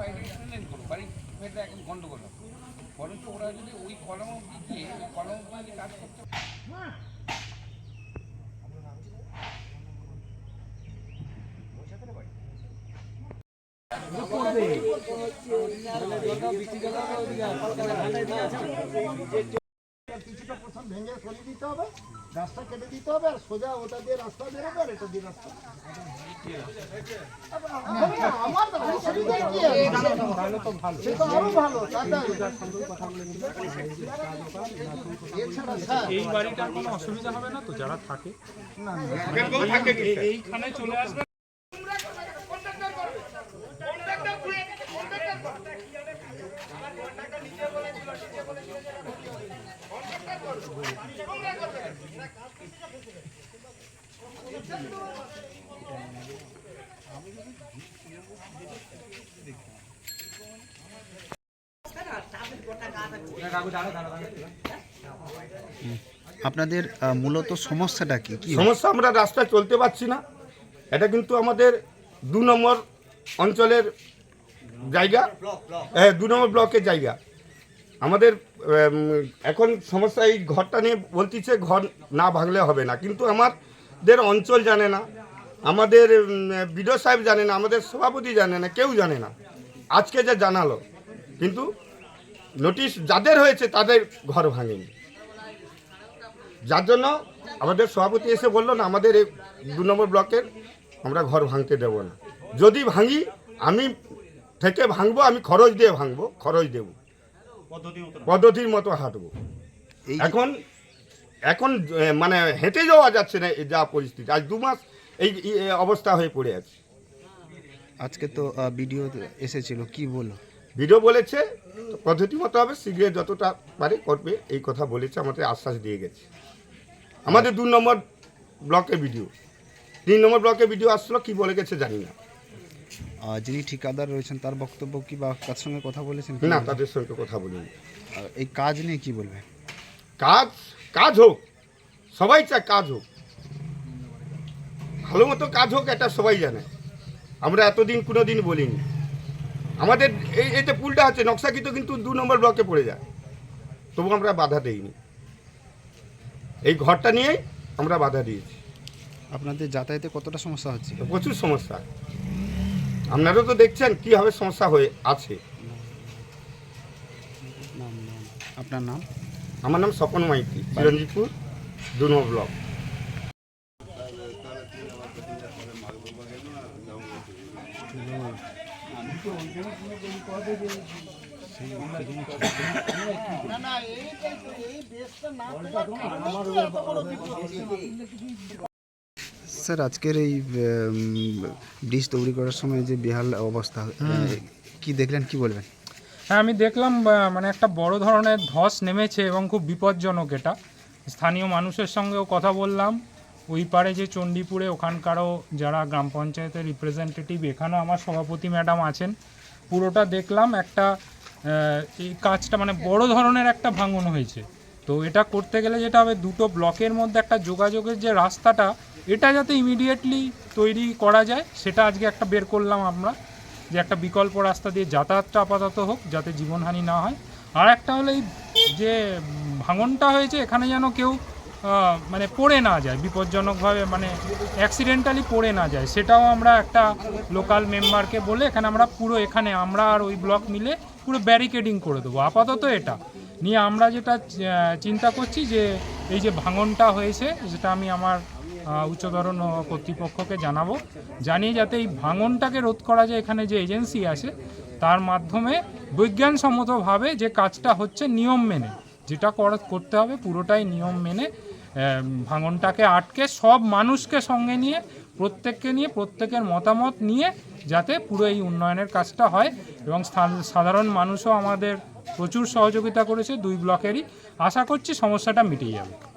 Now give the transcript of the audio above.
বাইরে এক্সপ্লেন করো বাড়ি মেয়েটা এখন গন্ডগোল। বরঞ্চ ওরা যদি ওই কলম গিয়ে ওই কলম যদি কাজ করতে প্রথম ভেঙে সরিয়ে দিতে হবে গাছটা কেটে দিতে হবে আর সোজা ওটা দিয়ে রাস্তা বেরোবে আর এটা দিয়ে রাস্তা। এই বাড়িটার কোনো অসুবিধা হবে না তো যারা থাকে। এইখানে চলে আসবে আপনাদের মূলত সমস্যাটা কি? সমস্যা আমরা রাস্তায় চলতে পারছি না। এটা কিন্তু আমাদের দু নম্বর অঞ্চলের জায়গা। হ্যাঁ দু নম্বর ব্লকের জায়গা। আমাদের এখন সমস্যা এই ঘরটা নিয়ে বলতেছে, ঘর না ভাঙলে হবে না। কিন্তু আমাদের অঞ্চল জানে না আমাদের বিডিও সাহেব জানে না আমাদের সভাপতি জানে না কেউ জানে না। আজকে যে জানালো কিন্তু নোটিশ যাদের হয়েছে তাদের ঘর ভাঙেনি। যার জন্য আমাদের সভাপতি এসে বলল না আমাদের এই দু নম্বর ব্লকের আমরা ঘর ভাঙতে দেব না। যদি ভাঙি আমি থেকে ভাঙবো আমি খরচ দিয়ে ভাঙবো খরচ দেব। পদ্ধতির মতো। হাঁটবো। এখন এখন মানে হেঁটে যাওয়া যাচ্ছে না যা পরিস্থিতি। আজ দু মাস এই অবস্থা হয়ে পড়ে আছে। আজকে তো ভিডিও এসেছিল কি বলল ভিডিও বলেছে পদ্ধতি মতো হবে শীঘ্রই যতটা পারে করবে এই কথা বলেছে আমাদের আশ্বাস দিয়ে গেছে। আমাদের দু নম্বর ব্লকে ভিডিও তিন নম্বর ব্লকে ভিডিও আসলো কি বলে গেছে জানি না। যিনি ঠিকাদার রয়েছেন তার বক্তব্য কি বা তার সঙ্গে কথা বলেছেন না তাদের সঙ্গে কথা বলিনি। এই কাজ নিয়ে কি বলবেন কাজ কাজ হোক সবাই চায় কাজ হোক। ভালো মতো কাজ হোক এটা সবাই জানে। আমরা এতদিন কোনো দিন বলিনি। আমাদের এই এই যে পুলটা আছে নকশাকৃত কিন্তু দু নম্বর ব্লকে পড়ে যায়। তবু আমরা বাধা দিইনি। এই ঘরটা নিয়েই আমরা বাধা দিয়েছি। আপনাদের যাতায়াতে কতটা সমস্যা হচ্ছে? প্রচুর সমস্যা। আপনারা তো দেখছেন কীভাবে সমস্যা হয়ে আছে। আপনার নাম? আমার নাম স্বপন মাইতি চিরঞ্জিতপুর দু নম্বর ব্লক। স্যার আজকের এই ব্রিজ তৈরি করার সময় যে বেহাল অবস্থা কি দেখলেন কি বলবেন হ্যাঁ আমি দেখলাম মানে একটা বড় ধরনের ধস নেমেছে এবং খুব বিপজ্জনক এটা। স্থানীয় মানুষের সঙ্গেও কথা বললাম। ওই পারে যে চণ্ডীপুরে ওখানকারও যারা গ্রাম পঞ্চায়েতের রিপ্রেজেন্টেটিভ এখানেও আমার সভাপতি ম্যাডাম আছেন। পুরোটা দেখলাম একটা এই কাজটা মানে বড় ধরনের একটা ভাঙন হয়েছে। তো এটা করতে গেলে যেটা হবে, দুটো ব্লকের মধ্যে একটা যোগাযোগের যে রাস্তাটা, এটা যাতে ইমিডিয়েটলি তৈরি করা যায়, সেটা আজকে একটা বের করলাম আমরা। যে একটা বিকল্প রাস্তা দিয়ে যাতায়াতটা আপাতত হোক, যাতে জীবনহানি না হয়। আর একটা হলো এই যে ভাঙনটা হয়েছে, এখানে যেন কেউ মানে পড়ে না যায়, বিপজ্জনকভাবে মানে অ্যাক্সিডেন্টালি পড়ে না যায়। সেটাও আমরা একটা লোকাল মেম্বারকে বলে এখানে আমরা পুরো এখানে আমরা আর ওই ব্লক মিলে পুরো ব্যারিকেডিং করে দেবো। আপাতত এটা। নিয়ে আমরা যেটা চিন্তা করছি যে এই যে ভাঙনটা হয়েছে, যেটা আমি আমার উচ্চতর কর্তৃপক্ষকে জানাব। জানিয়ে যাতে এই ভাঙনটাকে রোধ করা যায়, এখানে যে এজেন্সি আছে, তার মাধ্যমে বিজ্ঞানসম্মতভাবে যে কাজটা হচ্ছে নিয়ম মেনে, যেটা করা- করতে হবে, পুরোটাই নিয়ম মেনে ভাঙনটাকে আটকে সব মানুষকে সঙ্গে নিয়ে, প্রত্যেককে নিয়ে, প্রত্যেকের মতামত নিয়ে যাতে পুরো এই উন্নয়নের কাজটা হয়। এবং সাধারণ মানুষও আমাদের প্রচুর সহযোগিতা করেছে দুই ব্লকেরই। আশা করছি সমস্যাটা মিটে যাবে।